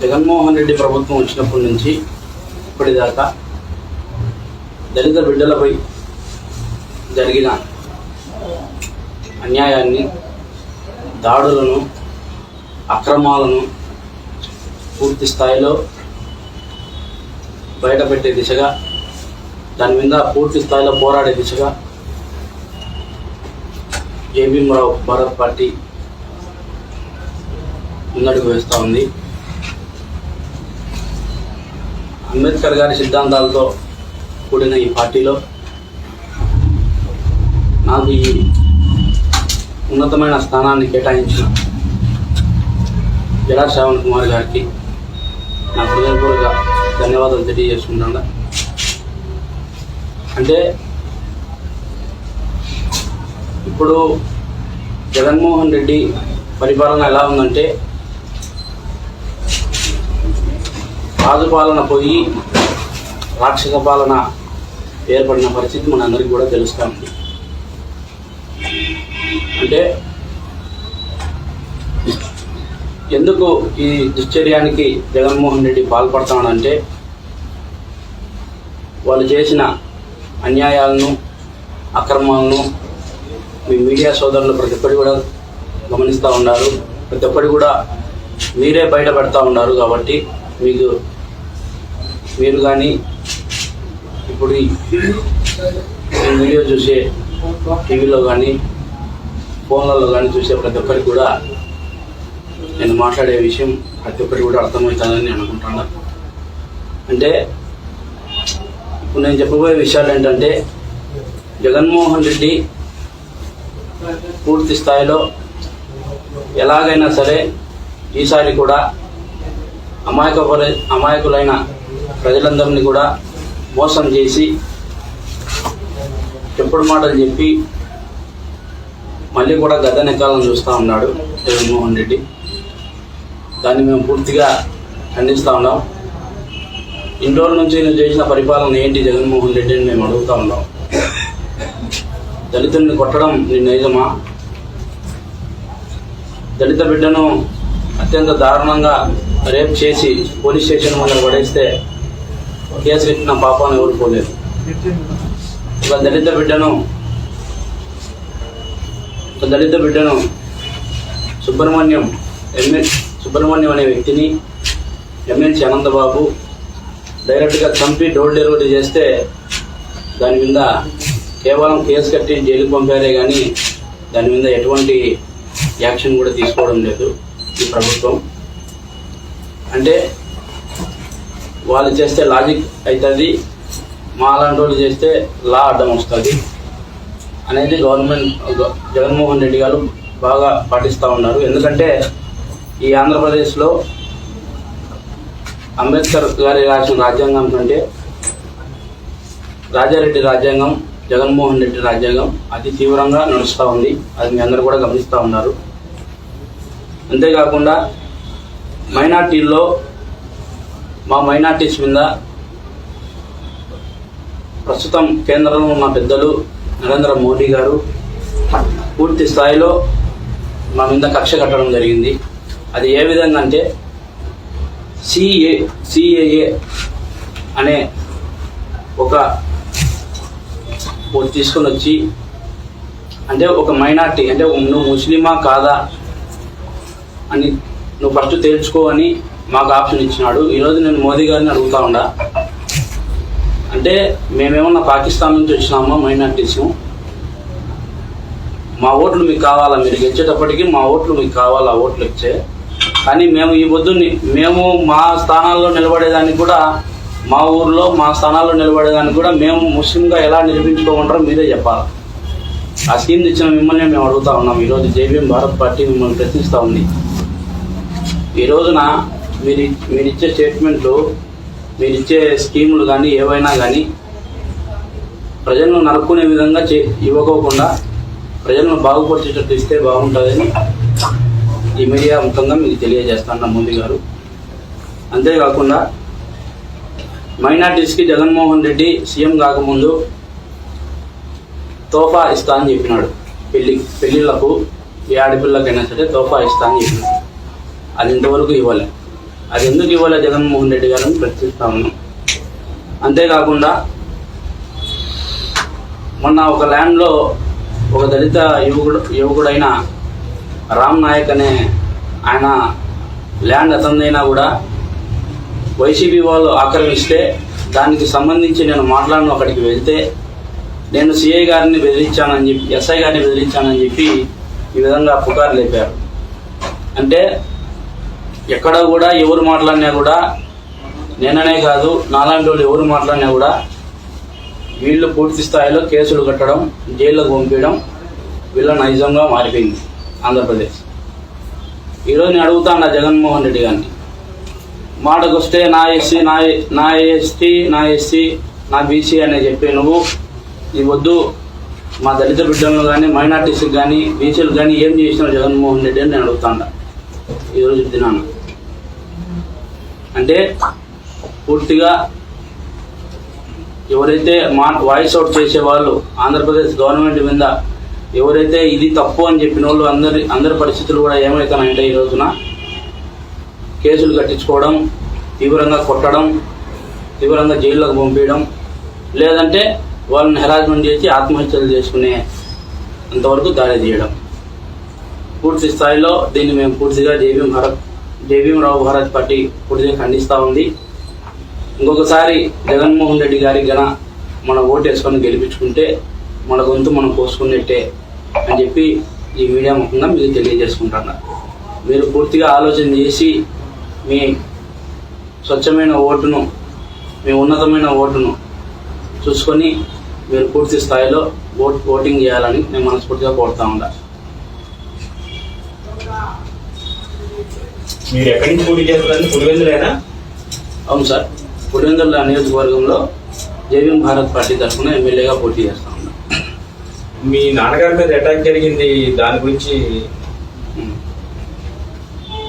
జగన్మోహన్ రెడ్డి ప్రభుత్వం వచ్చినప్పటి నుంచి ఇప్పటిదాకా దళిత బిడ్డలపై జరిగిన అన్యాయాన్ని దాడులను అక్రమాలను పూర్తి స్థాయిలో బయటపెట్టే దిశగా దాని మీద పూర్తి స్థాయిలో పోరాడే దిశగా జేబీఎంరావు భారత్ పార్టీ ముందడుగు వేస్తూ ఉంది. అంబేద్కర్ గారి సిద్ధాంతాలతో కూడిన ఈ పార్టీలో నాకు ఈ ఉన్నతమైన స్థానాన్ని కేటాయించిన జడా శ్రావణ్ కుమార్ గారికి నా హృదయపూర్వక ధన్యవాదాలు తెలియజేసుకుంటాను అంటే ఇప్పుడు జగన్మోహన్ రెడ్డి పరిపాలన ఎలా ఉందంటే రాజుపాలన పోయి రాక్షస పాలన ఏర్పడిన పరిస్థితి మనందరికీ కూడా తెలుస్తూ. ఉంది అంటే ఎందుకు ఈ దుశ్చర్యానికి జగన్మోహన్ రెడ్డి పాల్పడతాడంటే వాళ్ళు చేసిన అన్యాయాలను అక్రమాలను మీ మీడియా సోదరులు ప్రతి ఒక్కటి కూడా గమనిస్తూ ఉన్నారు. ప్రతి ఒక్కటి కూడా మీరే బయట పెడతా ఉన్నారు కాబట్టి మీకు మీరు కానీ ఇప్పుడు ఈ వీడియో చూసే టీవీలో కానీ ఫోన్లలో కానీ చూసే ప్రతి ఒక్కరికి కూడా నేను మాట్లాడే విషయం ప్రతి ఒక్కరికి కూడా అర్థమవుతుందని నేను అనుకుంటున్నా. అంటే ఇప్పుడు నేను చెప్పబోయే విషయాలు ఏంటంటే జగన్మోహన్ రెడ్డి పూర్తి స్థాయిలో ఎలాగైనా సరే ఈసారి కూడా అమాయక అమాయకులైన ప్రజలందరినీ కూడా మోసం చేసి చెప్పుడు మాటలు చెప్పి మళ్ళీ కూడా గద్ద నెక్కాలని చూస్తూ ఉన్నాడు జగన్మోహన్ రెడ్డి. దాన్ని మేము పూర్తిగా ఖండిస్తూ ఉన్నాం. ఇన్ని రోజుల నుంచి నువ్వు చేసిన పరిపాలన ఏంటి జగన్మోహన్ రెడ్డి అని మేము అడుగుతా ఉన్నాం. దళితుల్ని కొట్టడం నీ నైజమా? దళిత బిడ్డను అత్యంత దారుణంగా రేప్ చేసి పోలీస్ స్టేషన్ ముందర పడేస్తే కేసు పెట్టిన పాపాన్ని ఎవరు పోలేదు. ఒక దళిత బిడ్డను ఒక దళిత బిడ్డను సుబ్రహ్మణ్యం ఎంఎల్ సుబ్రహ్మణ్యం అనే వ్యక్తిని ఎమ్మెల్సీ అనంతబాబు డైరెక్ట్గా చంపి డోర్ డెలివరీ చేస్తే దాని మీద కేవలం కేసు కట్టి జైలుకు పంపారే కానీ దాని మీద ఎటువంటి యాక్షన్ కూడా తీసుకోవడం లేదు ఈ ప్రభుత్వం. అంటే వాళ్ళు చేస్తే లాజిక్ అవుతుంది మాలాంటి వాళ్ళు చేస్తే లా అడ్డం వస్తుంది అనేది గవర్నమెంట్ జగన్మోహన్ రెడ్డి గారు బాగా పాటిస్తూ ఉన్నారు. ఎందుకంటే ఈ ఆంధ్రప్రదేశ్లో అంబేద్కర్ గారి రాసిన రాజ్యాంగం కంటే రాజారెడ్డి రాజ్యాంగం జగన్మోహన్ రెడ్డి రాజ్యాంగం అతి తీవ్రంగా నడుస్తూ ఉంది. అది మీ అందరూ కూడా గమనిస్తూ ఉన్నారు. అంతేకాకుండా మైనార్టీల్లో మా మైనార్టీస్ మీద ప్రస్తుతం కేంద్రంలో ఉన్న పెద్దలు నరేంద్ర మోడీ గారు పూర్తి స్థాయిలో మా మీద కక్ష కట్టడం జరిగింది. అది ఏ విధంగా అంటే సిఏ సిఏఏ అనే ఒక తీసుకొని వచ్చి అంటే ఒక మైనార్టీ అంటే నువ్వు ముస్లిమా కాదా అని నువ్వు ఫస్ట్ తేల్చుకో అని మాకు ఆప్షన్ ఇచ్చినాడు. ఈరోజు నేను మోదీ గారిని అడుగుతా ఉండా. అంటే మేమేమన్నా పాకిస్తాన్ నుంచి వచ్చినామా? మైనార్టీసు మా ఓట్లు మీకు కావాలా? మీరు గెలిచేటప్పటికి మా ఓట్లు మీకు కావాలా? ఓట్లు ఇచ్చే కానీ మేము ఈ పొద్దున్ని మేము మా స్థానాల్లో నిలబడేదానికి కూడా మా ఊర్లో మా స్థానాల్లో నిలబడేదానికి కూడా మేము ముస్లింగా ఎలా నిరూపించుకోమంటారో మీరే చెప్పాలి? ఆ స్కీమ్ ఇచ్చిన మిమ్మల్ని మేము అడుగుతా ఉన్నాం. ఈరోజు జేబీఎం భారత్ పార్టీ మిమ్మల్ని ప్రశ్నిస్తూ ఉంది. ఈ రోజున మీరు మీరు ఇచ్చే స్టేట్మెంట్లు మీరు ఇచ్చే స్కీములు కానీ ఏవైనా కానీ ప్రజలను నరుక్కునే విధంగా చే ఇవ్వకోకుండా ప్రజలను బాగుపరిచేటట్టు ఇస్తే బాగుంటుందని ఈ మీడియా మొత్తంగా మీకు తెలియజేస్తాను మోదీ గారు. అంతేకాకుండా మైనార్టీస్కి జగన్మోహన్ రెడ్డి సీఎం కాకముందు తోఫా ఇస్తా అని చెప్పినాడు. పెళ్ళి పెళ్ళిళ్ళకు ఏ ఆడపిల్లకైనా సరే తోఫా ఇస్తా అని చెప్పినాడు. అది ఇంతవరకు ఇవ్వలే. అది ఎందుకు ఇవ్వలే జగన్మోహన్ రెడ్డి గారిని ప్రశ్నిస్తా ఉన్నాం. అంతేకాకుండా మొన్న ఒక ల్యాండ్లో ఒక దళిత యువకుడు యువకుడైన రామ్ నాయక్ అనే ఆయన ల్యాండ్ అతనిదైనా కూడా వైసీపీ వాళ్ళు ఆక్రమిస్తే దానికి సంబంధించి నేను మాట్లాడను అక్కడికి వెళ్తే నేను సిఐ గారిని బెదిరించానని చెప్పి ఎస్ఐ గారిని బెదిరించానని చెప్పి ఈ విధంగా పుకారు లేపారు. అంటే ఎక్కడ కూడా ఎవరు మాట్లాడినా కూడా నేననే కాదు నాలాంటి వాళ్ళు ఎవరు మాట్లాడినా కూడా వీళ్ళు పూర్తి స్థాయిలో కేసులు కట్టడం జైల్లో పంపించడం వీళ్ళ నైజంగా మారిపోయింది ఆంధ్రప్రదేశ్. ఈరోజు నేను అడుగుతాను జగన్మోహన్ రెడ్డి గారిని. మాటకు వస్తే నా ఎస్సీ నా నా ఎస్టీ నా ఎస్సీ నా బీసీ అనే చెప్పి నువ్వు నీ వద్దు. మా దళిత బిడ్డలను కానీ మైనార్టీస్కి కానీ బీసీలకు కానీ ఏం చేసినావు జగన్మోహన్ రెడ్డి అని నేను అడుగుతాను ఈరోజు దినాను. అంటే పూర్తిగా ఎవరైతే మా వాయిస్ అవుట్ చేసే వాళ్ళు ఆంధ్రప్రదేశ్ గవర్నమెంట్ మీద ఎవరైతే ఇది తప్పు అని చెప్పిన వాళ్ళు అందరి అందరి పరిస్థితులు కూడా ఏమవుతున్నాయంటే ఈ రోజున కేసులు కట్టించుకోవడం తీవ్రంగా కొట్టడం తీవ్రంగా జైల్లోకి పంపించడం లేదంటే వాళ్ళని హెరాస్మెంట్ చేసి ఆత్మహత్యలు చేసుకునే అంతవరకు దాడి తీయడం పూర్తి స్థాయిలో దీన్ని మేము పూర్తిగా జేబీఎం భారత్ జయభీమరావు భారత్ పార్టీ పూర్తిగా ఖండిస్తూ ఉంది. ఇంకొకసారి జగన్మోహన్ రెడ్డి గారి గన మన ఓటు వేసుకొని గెలిపించుకుంటే మన గొంతు మనం కోసుకున్నట్టే అని చెప్పి ఈ మీడియా ముఖంగా మీకు తెలియజేసుకుంటున్నా మీరు పూర్తిగా ఆలోచన చేసి మీ స్వచ్ఛమైన ఓటును మీ ఉన్నతమైన ఓటును చూసుకొని మీరు పూర్తి స్థాయిలో ఓట్ ఓటింగ్ చేయాలని నేను మనస్ఫూర్తిగా కోరుతా ఉన్నా. మీరు ఎక్కడి నుంచి పోటీ చేస్తారని పులివెందులేనా? అవును సార్. పులివెందుల నియోజకవర్గంలో జేవీఎం భారత్ పార్టీ తరఫున ఎమ్మెల్యేగా పోటీ చేస్తా ఉన్నా. మీ నాన్నగారి మీద అటాక్ జరిగింది దాని గురించి.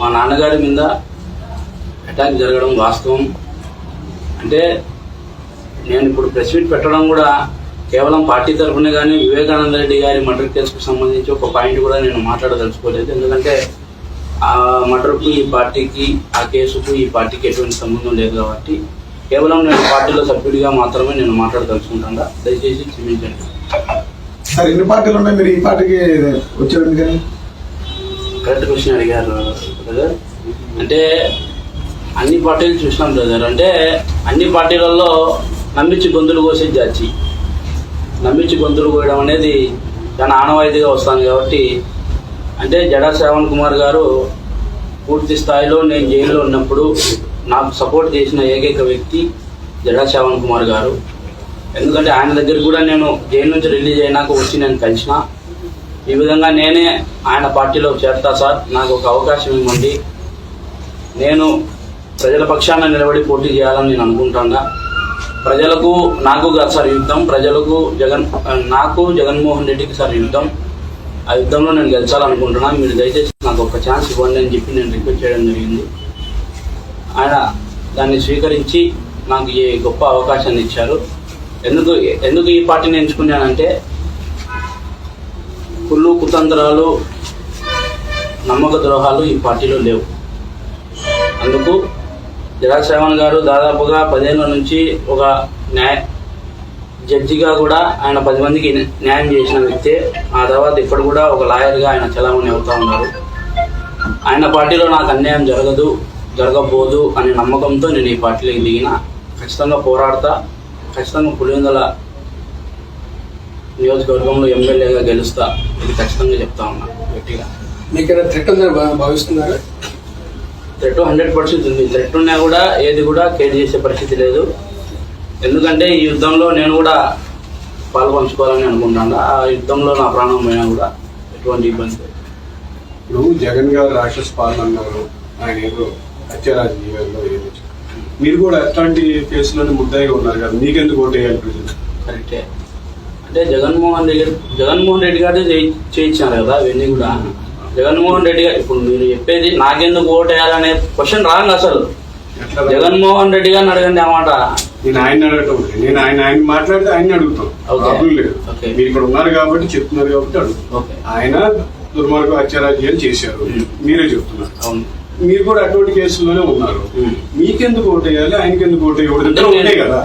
మా నాన్నగారి మీద అటాక్ జరగడం వాస్తవం. అంటే నేను ఇప్పుడు ప్రెస్ మీట్ పెట్టడం కూడా కేవలం పార్టీ తరఫునే కానీ వివేకానంద రెడ్డి గారి మర్డర్ కేసుకు సంబంధించి ఒక పాయింట్ కూడా నేను మాట్లాడదలుచుకోలేదు. ఎందుకంటే ఆ మర్డర్కు ఈ పార్టీకి ఆ కేసుకు ఈ పార్టీకి ఎటువంటి సంబంధం లేదు కాబట్టి కేవలం నేను పార్టీలో సభ్యుడిగా మాత్రమే నేను మాట్లాడదలుచుకుంటాను. దయచేసి క్షమించండి. సార్ ఎన్ని పార్టీలు ఉన్నాయి? మీరు ఈ పార్టీకి వచ్చారు కానీ? కరెక్ట్ క్వశ్చన్ అడిగారు బ్రదర్. అంటే అన్ని పార్టీలు చూసినాం బ్రదర్. అంటే అన్ని పార్టీలలో నమ్మించి గొంతులు కోసే జాచి నమ్మించి గొంతులు కోయడం అనేది చాలా ఆనవాయితీగా వస్తుంది కాబట్టి అంటే జడా శ్రావణ్ కుమార్ గారు పూర్తి స్థాయిలో నేను జైల్లో ఉన్నప్పుడు నాకు సపోర్ట్ చేసిన ఏకైక వ్యక్తి జడా శ్రావణ్ కుమార్ గారు. ఎందుకంటే ఆయన దగ్గర కూడా నేను జైలు నుంచి రిలీజ్ అయినాక వచ్చి నేను కలిసిన. ఈ విధంగా నేనే ఆయన పార్టీలో చేరతా సార్. నాకు ఒక అవకాశం ఇవ్వండి. నేను ప్రజల పక్షాన నిలబడి పోటీ చేయాలని నేను అనుకుంటాను? ప్రజలకు నాకు కాదు సార్ యుద్ధం. ప్రజలకు జగన్ నాకు జగన్మోహన్ రెడ్డికి సార్ యుద్ధం. ఆ యుద్ధంలో నేను గెలిచాలనుకుంటున్నాను మీరు దయచేసి నాకు ఒక ఛాన్స్ ఇవ్వండి అని చెప్పి నేను రిక్వెస్ట్ చేయడం జరిగింది. ఆయన దాన్ని స్వీకరించి నాకు ఈ గొప్ప అవకాశాన్ని ఇచ్చారు. ఎందుకు ఎందుకు ఈ పార్టీని ఎంచుకున్నానంటే కుళ్ళు కుతంత్రాలు నమ్మక ద్రోహాలు ఈ పార్టీలో లేవు. అందుకు జగశ్రవణ్ గారు దాదాపుగా పదేళ్ళ నుంచి ఒక న్యాయ జడ్జిగా కూడా ఆయన పది మందికి న్యాయం చేసిన వ్యక్తే. ఆ తర్వాత ఇప్పుడు కూడా ఒక లాయర్గా ఆయన చలామణి అవుతూ ఉన్నారు. ఆయన పార్టీలో నాకు అన్యాయం జరగదు జరగబోదు అనే నమ్మకంతో నేను ఈ పార్టీలోకి దిగిన. ఖచ్చితంగా పోరాడతా. ఖచ్చితంగా పులివెందుల నియోజకవర్గంలో ఎమ్మెల్యేగా గెలుస్తా. ఇది ఖచ్చితంగా చెప్తా ఉన్నా గట్టిగా. మీకైనా థ్రెట్ ఉందని భావిస్తున్నారా? థ్రెట్ హండ్రెడ్ పర్సెంట్ ఉంది. థ్రెట్ ఉన్నా కూడా ఏది కూడా కేర్ చేసే పరిస్థితి లేదు. ఎందుకంటే ఈ యుద్ధంలో నేను కూడా పాల్పంచుకోవాలని అనుకుంటాను. ఆ యుద్ధంలో నా ప్రాణం పోయినా కూడా ఎటువంటి ఇబ్బంది. ఇప్పుడు జగన్ గారు రాక్షస పాలన ఆయన ఏదో చెప్పారు. మీరు కూడా ఎట్లాంటి కేసులోనే ముద్దాయిగా ఉన్నారు కదా మీకెందుకు ఓటు వేయాలి ప్రజలు? కరెక్టే. అంటే జగన్మోహన్ రెడ్డి జగన్మోహన్ రెడ్డి గారు చేయి- చేయించారు కదా అవన్నీ కూడా. జగన్మోహన్ రెడ్డి గారు ఇప్పుడు మీరు చెప్పేది నాకెందుకు ఓటు వేయాలనే క్వశ్చన్ రాంగ్ అసలు. జగన్మోహన్ రెడ్డి గారిని అడగండి అన్నమాట నేను ఆయన అడగటం. నేను ఆయన ఆయన మాట్లాడితే ఆయన్ని అడుగుతాం. ప్రాబ్లం లేదు. మీరు ఇక్కడ ఉన్నారు కాబట్టి చెప్తున్నారు కాబట్టి అడుగుతాం. ఆయన దుర్మార్గ హత్య రాజకీయాలు చేశారు. మీరే చెప్తున్నారు. అవును. మీరు కూడా అటువంటి కేసుల్లోనే ఉన్నారు. మీకెందుకు ఓటు వేయాలి? ఆయనకి ఎందుకు ఓటు వేయకూడదు? ఇద్దరు ఒకటే కదా.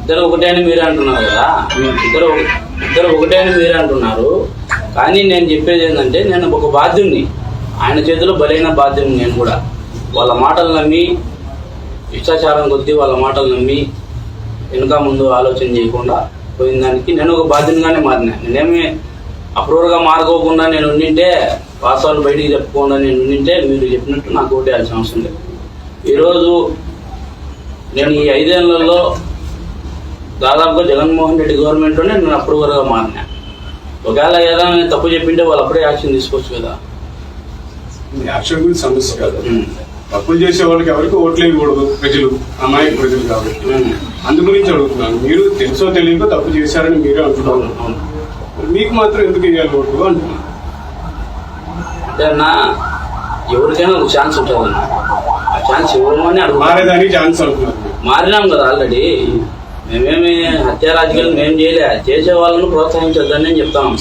ఇద్దరు ఒకటే అని మీరే అంటున్నారు కదా. ఇద్దరు ఇద్దరు ఒకటే అని మీరే అంటున్నారు. కానీ నేను చెప్పేది ఏంటంటే నేను ఒక బాధ్యుణ్ణి. ఆయన చేతిలో బలైన బాధ్యుని నేను కూడా. వాళ్ళ మాటలు నమ్మి ఇష్టాచారం కొద్దీ వాళ్ళ మాటలు నమ్మి వెనుక ముందు ఆలోచన చేయకుండా పోయిన దానికి నేను ఒక బాధ్యునిగానే మారినా. నేనేమి అప్రూవర్గా మారుకోకుండా నేను ఉండింటే వాస్తవాలు బయటికి చెప్పుకోకుండా నేను ఉండింటే మీరు చెప్పినట్టు నాకు ఓటేయాల్సిన అవసరం లేదు. ఈరోజు నేను ఈ ఐదేళ్ళలో దాదాపుగా జగన్మోహన్ రెడ్డి గవర్నమెంట్లోనే నేను అప్రూవర్గా మారినా. ఒకవేళ ఏదైనా నేను తప్పు చెప్పింటే వాళ్ళు అప్పుడే యాక్షన్ తీసుకోవచ్చు కదా. యాక్షన్ గురించి సమస్య కాదు. తప్పులు చేసే వాళ్ళకి ఎవరికి ఓట్లు వేయకూడదు ప్రజలు అమాయక ప్రజలు కాబట్టి. అందు గురించి అడుగుతున్నాను. మీరు తెలుసో తెలియకో తప్పు చేశారని మీరే అంటున్నారు. మీకు మాత్రం ఎందుకు వేయాలి ఓటు అంటున్నాను. అంటే అన్న ఎవరికైనా ఒక ఛాన్స్ ఉంటుంది ఆ ఛాన్స్ ఇవ్వమని అడుగుతాను మారేదానికి ఛాన్స్. మారినాం కదా ఆల్రెడీ. మేమేమి హత్య రాజకీయాలు మేము చేయలే. చేసే వాళ్ళను ప్రోత్సహించొద్దని నేను చెప్తాను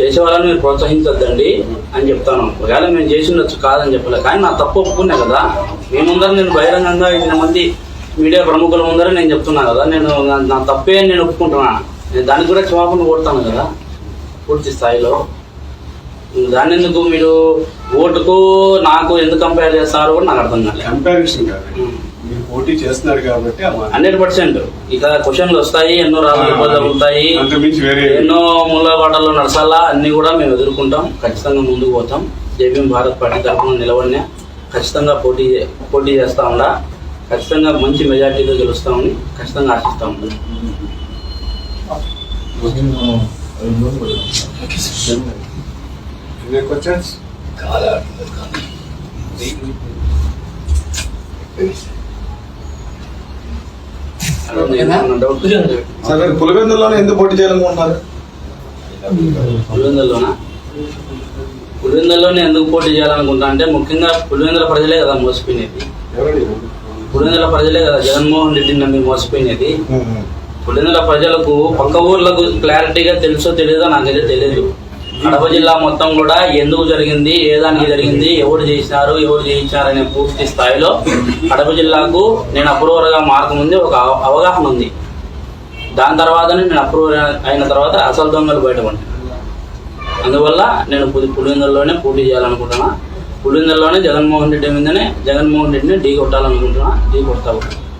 చేసే వాళ్ళని మీరు ప్రోత్సహించొద్దండి అని చెప్తాను. ఒకవేళ మేము చేసి ఉండొచ్చు కాదని చెప్పలే కానీ నా తప్పు ఒప్పుకున్నా కదా. మీ ముందర నేను బహిరంగంగా ఇన్ని మంది మీడియా ప్రముఖుల ముందర నేను చెప్తున్నా కదా. నేను నా- తప్పే నేను ఒప్పుకుంటున్నా. నేను దానికి కూడా క్షమాపణ కొడతాను కదా పూర్తి స్థాయిలో. దాన్ని ఎందుకు మీరు ఓటుకు నాకు ఎందుకు కంపేర్ చేస్తారో కూడా నాకు అర్థం కాలేదు. కంపారిజన్ పోటీ చేస్తున్నారు కాబట్టి. Hundred percent. ఇక క్వశ్చన్లు వస్తాయి ఎన్నో రాజకీయాలు ఉంటాయి. ఎన్నో మూలబాటలు నడసాలా అన్ని కూడా మేము ఎదుర్కొంటాం. ఖచ్చితంగా ముందుకు పోతాం. జేపీఎం భారత్ పార్టీ తరఫున నిలబడినా ఖచ్చితంగా పోటీ పోటీ చేస్తా ఉండా. ఖచ్చితంగా మంచి మెజార్టీతో గెలుస్తామని ఖచ్చితంగా ఆశిస్తా? ఏమన్నా డౌట్ సరే పులివెందుల్లోనే ఎందుకు పోటీ చేయాలనుకుంటున్నారు? పులివెందుల్లోనా? పులివెందుల్లోనే ఎందుకు పోటీ చేయాలనుకుంటా అంటే ముఖ్యంగా పులివెందుల ప్రజలే కదా మోసపోయినది? పులివెందుల ప్రజలే కదా జగన్మోహన్ రెడ్డిని నమ్మి మోసపోయినది. పులివెందుల ప్రజలకు పక్క ఊర్లకు క్లారిటీగా తెలుసో తెలియదో నాకైతే తెలియదు. కడప జిల్లా మొత్తం కూడా ఎందుకు జరిగింది ఏ దానికి జరిగింది ఎవరు చేసినారు ఎవరు చేయించారు అనే పూర్తి స్థాయిలో కడప జిల్లాకు నేను అప్రూవర్గా మార్గముంది ఒక అవ- అవగాహన ఉంది. దాని తర్వాతనే నేను అప్రూవర్ అయిన తర్వాత అసలు దొంగలు బయటపడి అందువల్ల నేను పులి పులిందల్లోనే పోటీ చేయాలనుకుంటున్నా. పులిందల్లోనే జగన్మోహన్ రెడ్డి మీదనే జగన్మోహన్ రెడ్డిని ఢీ కొట్టాలనుకుంటున్నా ఢీ కొడతా